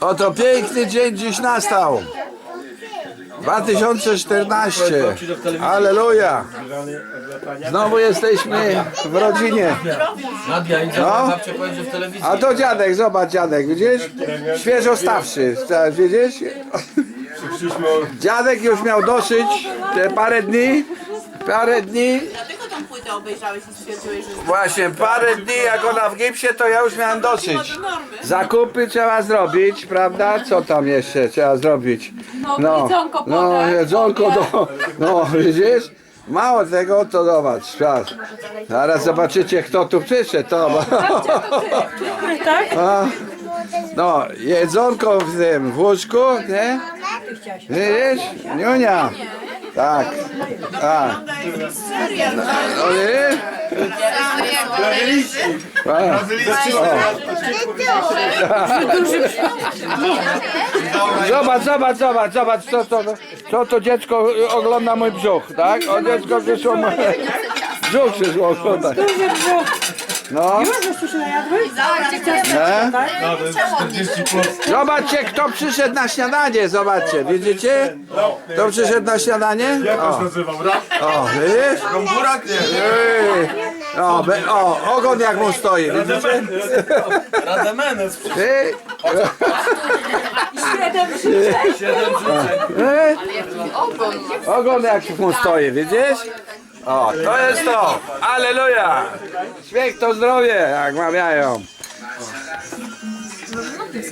Oto piękny dzień dziś nastał. 2014. Aleluja. Znowu jesteśmy w rodzinie. Nadia, No. babcia powiedzie w telewizji. A to dziadek, zobacz dziadek, widzisz? Świeżo stawszy, sta- widzisz? Dziadek już miał dosyć te parę dni. Parę dni, tą płytę obejrzałeś i stwierdziłeś, że właśnie parę dni jak ona w gipsie, to ja już miałem dosyć. do normy. Zakupy trzeba zrobić, prawda? Co tam jeszcze trzeba zrobić? No, jedzonko no podać, jedzonko do, no widzisz? Mało tego, to zobacz, świat. Zaraz zobaczycie, kto tu przyszedł. To, A, no, jedzonko w tym, w łóżku, nie? Widzisz? Niunia. Tak, tak. No, widzisz? A, o. Zobacz, zobacz, zobacz, zobacz, co to, co to dziecko ogląda mój brzuch, tak? O dziecko przyszło mój brzuch przyszło oglądać. No. Nie? Zobaczcie, kto przyszedł na śniadanie, zobaczcie, widzicie? Kto przyszedł na śniadanie? O, nazywał? Raz? o widzisz? Burak nie. Ej, O, be, o, ogon jak mu stoi, widzicie? Rademenes, Ej, siedem życzeń. ej. Ogon jak mu stoi, widzisz? O, to jest to. Aleluja. Śmiech to zdrowie, jak mawiają. this.